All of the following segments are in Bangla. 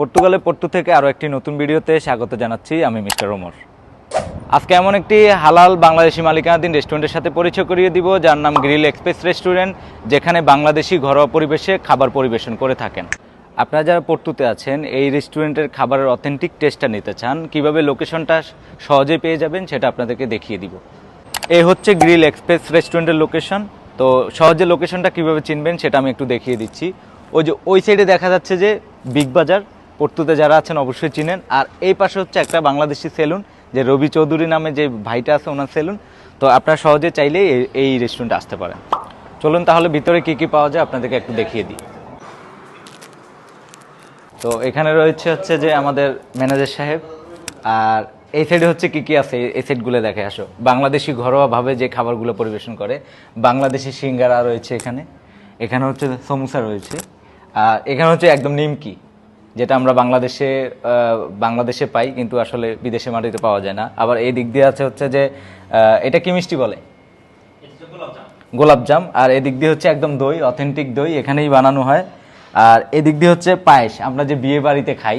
পর্তুগালে পর্তু থেকে আরও একটি নতুন ভিডিওতে স্বাগত জানাচ্ছি আমি মিস্টার ওমর। আজকে এমন একটি হালাল বাংলাদেশি মালিকানাধীন রেস্টুরেন্টের সাথে পরিচয় করিয়ে দিব, যার নাম গ্রিল এক্সপ্রেস রেস্টুরেন্ট, যেখানে বাংলাদেশি ঘরোয়া পরিবেশে খাবার পরিবেশন করে থাকেন। আপনারা যারা পর্তুতে আছেন, এই রেস্টুরেন্টের খাবারের অথেন্টিক টেস্টটা নিতে চান, কীভাবে লোকেশনটা সহজে পেয়ে যাবেন সেটা আপনাদেরকে দেখিয়ে দিব। এই হচ্ছে গ্রিল এক্সপ্রেস রেস্টুরেন্টের লোকেশন। তো সহজে লোকেশনটা কীভাবে চিনবেন সেটা আমি একটু দেখিয়ে দিচ্ছি। ওই যে, ওই সাইডে দেখা যাচ্ছে যে বিগ বাজার পর্তুতে যারা আছেন অবশ্যই চিনেন। আর এই পাশে হচ্ছে একটা বাংলাদেশি সেলুন, যে রবি চৌধুরী নামে যে ভাইটা আছে ওনার সেলুন। তো আপনারা সহজে চাইলেই এই- রেস্টুরেন্টে আসতে পারেন। চলুন তাহলে ভিতরে কি কি পাওয়া যায় আপনাদেরকে একটু দেখিয়ে দিই। তো এখানে রয়েছে হচ্ছে যে আমাদের ম্যানেজার সাহেব। আর এই সাইডে হচ্ছে কি কি আছে? এই সাইডগুলো দেখে আসো। বাংলাদেশি ঘরোয়াভাবে যে খাবারগুলো পরিবেশন করে। বাংলাদেশি সিঙ্গারা রয়েছে এখানে। এখানে হচ্ছে সমুসা রয়েছে। আর এখানে হচ্ছে একদম নিমকি। যেটা আমরা বাংলাদেশে বাংলাদেশে পাই কিন্তু আসলে বিদেশে মাটিতে পাওয়া যায় না। আবার এই দিক দিয়ে আছে হচ্ছে যে এটা কি মিষ্টি বলে? গোলাপজাম আর এদিক দিয়ে হচ্ছে একদম দই অথেন্টিক দই এখানেই বানানো হয়। আর এদিক দিয়ে হচ্ছে পায়েস। আমরা যে বিয়ে বাড়িতে খাই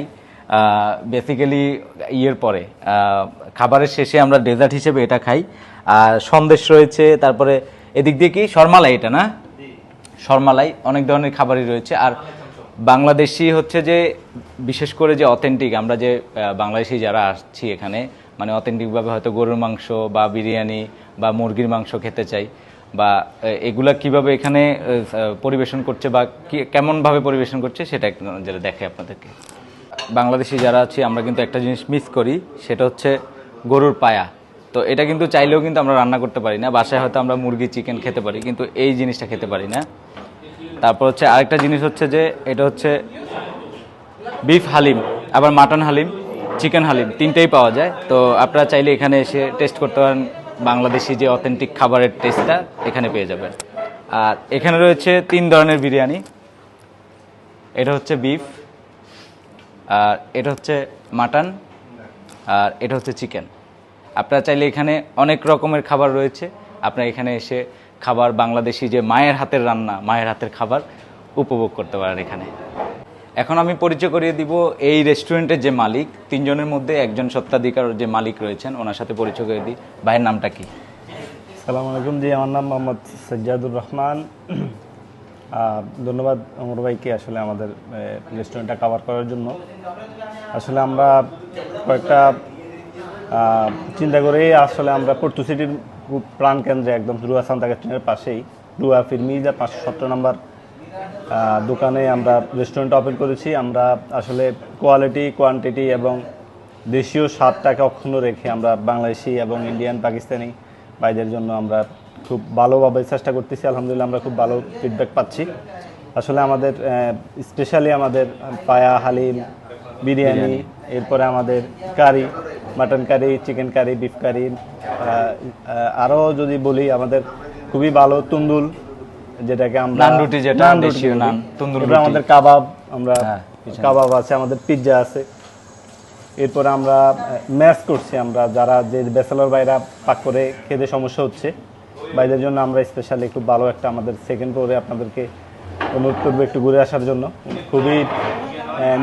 বেসিক্যালি ইয়ের পরে খাবারের শেষে আমরা ডেজার্ট হিসেবে এটা খাই। আর সন্দেশ রয়েছে তারপরে এদিক দিয়ে কি? শর্মালাই এটা না? শর্মালাই অনেক ধরনের খাবারই রয়েছে। আর বাংলাদেশি হচ্ছে যে, বিশেষ করে যে অথেন্টিক আমরা যে বাংলাদেশি যারা আসছি এখানে মানে অথেন্টিকভাবে হয়তো গরুর মাংস বা বিরিয়ানি বা মুরগির মাংস খেতে চাই, বা এগুলা কীভাবে এখানে পরিবেশন করছে বা কেমনভাবে পরিবেশন করছে সেটা যেটা দেখে আপনাদেরকে। বাংলাদেশি যারা আছি, আমরা কিন্তু একটা জিনিস মিস করি, সেটা হচ্ছে গরুর পায়া। তো এটা কিন্তু চাইলেও কিন্তু আমরা রান্না করতে পারি না, বাসায় হয়তো আমরা মুরগি চিকেন খেতে পারি, কিন্তু এই জিনিসটা খেতে পারি না। তারপর হচ্ছে আরেকটা জিনিস হচ্ছে যে এটা হচ্ছে বিফ হালিম, আবার মাটন হালিম চিকেন হালিম, তিনটেই পাওয়া যায়। তো আপনারা চাইলে এখানে এসে টেস্ট করতে পারেন। বাংলাদেশি যে অথেন্টিক খাবারের টেস্টটা এখানে পেয়ে যাবেন। আর এখানে রয়েছে তিন ধরনের বিরিয়ানি। এটা হচ্ছে বিফ আর এটা হচ্ছে মাটন আর এটা হচ্ছে চিকেন আপনারা চাইলে এখানে অনেক রকমের খাবার রয়েছে। আপনারা এখানে এসে খাবার বাংলাদেশি যে মায়ের হাতের রান্না, মায়ের হাতের খাবার উপভোগ করতে পারেন এখানে। এখন আমি পরিচয় করিয়ে দিব এই রেস্টুরেন্টের যে মালিক। তিনজনের মধ্যে একজন সত্ত্বাধিকার যে মালিক রয়েছেন, ওনার সাথে পরিচয় করে দিই। ভাইয়ের নামটা কি? সালাম আলাইকুম জি, আমার নাম মোহাম্মদ সজ্জাদুর রহমান। ধন্যবাদ অমর ভাইকে আসলে আমাদের রেস্টুরেন্টটা কভার করার জন্য। আসলে আমরা কয়েকটা চিন্তা করেই আসলে আমরা পর্তু সিটির খুব প্রাণকেন্দ্রে একদম রুয়া সান্তা ক্যান্টিনের পাশেই রুয়া ফিরমিজা পাঁচশো সত্তর নম্বর দোকানে আমরা রেস্টুরেন্ট ওপেন করেছি। আমরা আসলে কোয়ালিটি কোয়ান্টিটি এবং দেশীয় স্বাদটাকে অক্ষুণ্ণ রেখে আমরা বাংলাদেশি এবং ইন্ডিয়ান পাকিস্তানি ভাইদের জন্য আমরা খুব ভালোভাবে চেষ্টা করতেছি। আলহামদুলিল্লাহ আমরা খুব ভালো ফিডব্যাক পাচ্ছি। আসলে আমাদের স্পেশালি আমাদের পায়া হালিম বিরিয়ানি। এরপরে আমাদের curry mutton curry chicken curry beef curry আরও যদি বলি আমাদের খুবই ভালো তুন্দুল যেটাকে আমরা নান রুটি যেটা, দেশীয় নান, তন্দুর রুটি। আমাদের কাবাব আমরা হ্যাঁ, কাবাব আছে আমাদের পিৎজা আছে। এরপরে আমরা ম্যাচ করছি আমরা যারা যে ব্যাচেলর বাইরা পাক করে খেতে সমস্যা হচ্ছে বাইদের জন্য আমরা স্পেশালি খুব ভালো একটা আমাদের সেকেন্ড ফ্লোরে আপনাদেরকে অনুরোধ করব একটু ঘুরে আসার জন্য। খুবই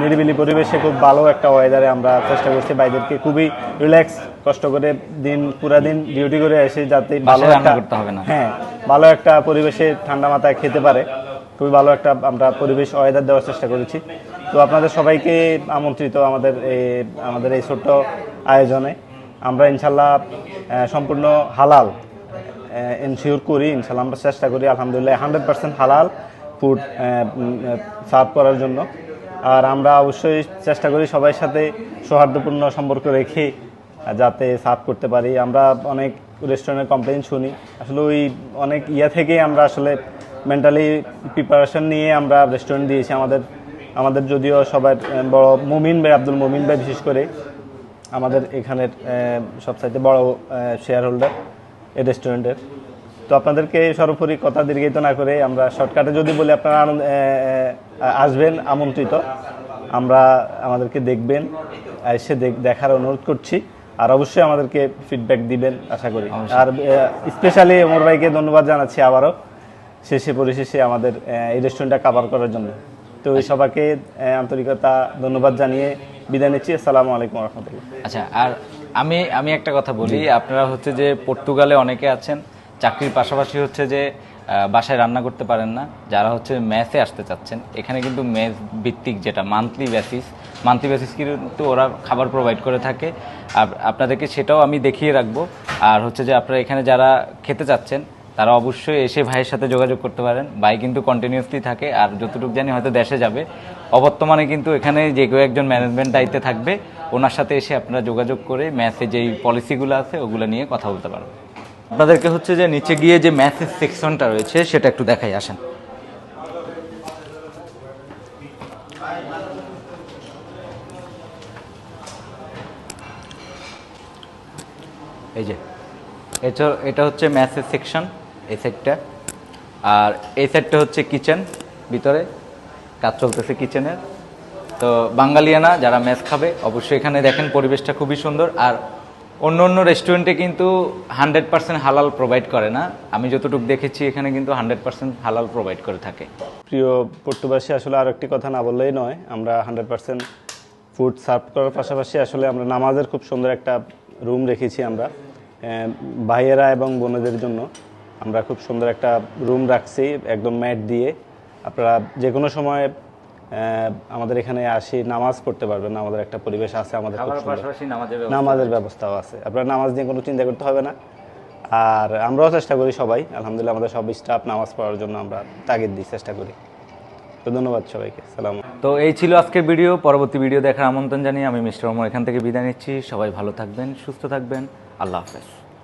নিরিবিলি পরিবেশে খুব ভালো একটা ওয়েদারে আমরা চেষ্টা করছি বাইদেরকে খুবই রিল্যাক্স কষ্ট করে দিন পুরা দিন ডিউটি করে এসে যাতে ভালো একটা করতে হবে না। হ্যাঁ ভালো একটা পরিবেশে ঠান্ডা মাথায় খেতে পারে। খুবই ভালো একটা আমরা পরিবেশ ওয়েদার দেওয়ার চেষ্টা করেছি। তো আপনাদের সবাইকে আমন্ত্রিত আমাদের এই আমাদের এই ছোট্ট আয়োজনে। আমরা ইনশাল্লাহ সম্পূর্ণ হালাল এনশিওর করি ইনশাল্লাহ আমরা চেষ্টা করি আলহামদুলিল্লাহ হান্ড্রেড পার্সেন্ট হালাল ফুড সার্ভ করার জন্য। আর আমরা অবশ্যই চেষ্টা করি সবার সাথে সৌহার্দ্যপূর্ণ সম্পর্ক রেখে যাতে সার্ভ করতে পারি। আমরা অনেক রেস্টুরেন্টের কমপ্লেন শুনি। আসলে ওই অনেক ইয়া থেকেই আমরা আসলে মেন্টালি প্রিপারেশন নিয়ে আমরা রেস্টুরেন্ট দিয়েছি। আমাদের আমাদের যদিও সবাই বড় মুমিন ভাই, আব্দুল মুমিন ভাই বিশেষ করে আমাদের এখানের সবচাইতে বড় শেয়ার হোল্ডার এই রেস্টুরেন্টের তো আপনাদেরকে সর্বোপরি কথা দীর্ঘিত না করে আমরা শর্টকাটে যদি বলি আপনারা আসবেন আমন্ত্রিত। আমরা আমাদেরকে দেখবেন এসে দেখ- দেখার অনুরোধ করছি। আর অবশ্যই আমাদেরকে ফিডব্যাক দিবেন আশা করি। আর স্পেশালি ওমর ভাইকে ধন্যবাদ জানাচ্ছি আবারও। শেষে পরিশেষে আমাদের এই রেস্টুরেন্টটা কাভার করার জন্য। তো ওই সবাইকে আন্তরিকতা ধন্যবাদ জানিয়ে বিদায় নিচ্ছি। আসসালামু আলাইকুম রহমতুল্লাহ। আচ্ছা আর আমি আমি একটা কথা বলি। আপনারা হচ্ছে যে পর্তুগালে অনেকে আছেন চাকরির পাশাপাশি হচ্ছে যে বাসায় রান্না করতে পারেন না। যারা হচ্ছে ম্যাথে আসতে চাচ্ছেন, এখানে কিন্তু ম্যাথ ভিত্তিক যেটা মান্থলি বেসিস মান্থলি বেসিস কিন্তু ওরা খাবার প্রোভাইড করে থাকে। আর আপনাদেরকে সেটাও আমি দেখিয়ে রাখব। আর হচ্ছে যে আপনারা এখানে যারা খেতে চাচ্ছেন, তারা অবশ্যই এসে ভাইয়ের সাথে যোগাযোগ করতে পারেন। ভাই কিন্তু কন্টিনিউসলি থাকে, আর যতটুকু জানি হয়তো দেশে যাবে। অবর্তমানে কিন্তু এখানে যে কেউ একজন ম্যানেজমেন্ট দায়িত্বে থাকবে, ওনার সাথে এসে আপনারা যোগাযোগ করে ম্যাথে যেই পলিসিগুলো আছে, ওগুলো নিয়ে কথা বলতে পারবেন। আপনাদেরকে হচ্ছে যে নিচে গিয়ে যে ম্যাথের সেকশনটা রয়েছে, সেটা একটু দেখাই, আসেন। এই যে, এটা এটা হচ্ছে ম্যাথের সেকশন এই সাইডটা আর এই সাইডটা হচ্ছে কিচেন ভিতরে কাজ চলতেছে কিচেনের তো বাঙালিয়ানা, যারা ম্যাথ খাবে, অবশ্যই এখানে দেখেন, পরিবেশটা খুবই সুন্দর। আর অন্য অন্য রেস্টুরেন্টে কিন্তু হান্ড্রেড পার্সেন্ট হালাল প্রোভাইড করে না। আমি যতটুকু দেখেছি, এখানে কিন্তু হান্ড্রেড পার্সেন্ট হালাল প্রোভাইড করে থাকে। প্রিয় পট্টুবাসী, আসলে আর একটি কথা না বললেই নয়, আমরা হান্ড্রেড পার্সেন্ট ফুড সার্ভ করার পাশাপাশি আসলে আমরা নামাজের খুব সুন্দর একটা রুম রেখেছি আমরা ভাইয়েরা এবং বোনেদের জন্য। আমরা খুব সুন্দর একটা রুম রাখছি, একদম ম্যাট দিয়ে। আপনারা যে কোনো সময় আমাদের এখানে আসি নামাজ পড়তে পারবেন আমাদের একটা পরিবেশ আছে আমাদের নামাজের ব্যবস্থাও আছে। আপনার নামাজ নিয়ে কোনো চিন্তা করতে হবে না। আর আমরাও চেষ্টা করি সবাই আলহামদুলিল্লাহ আমাদের সব স্টাফ নামাজ পড়ার জন্য আমরা তাগিদ দিই চেষ্টা করি। তো ধন্যবাদ সবাইকে সালাম। তো এই ছিল আজকের ভিডিও পরবর্তী ভিডিও দেখার আমন্ত্রণ জানিয়ে আমি মিস্টার ওমর এখান থেকে বিদায় নিচ্ছি। সবাই ভালো থাকবেন সুস্থ থাকবেন। আল্লাহ হাফেজ।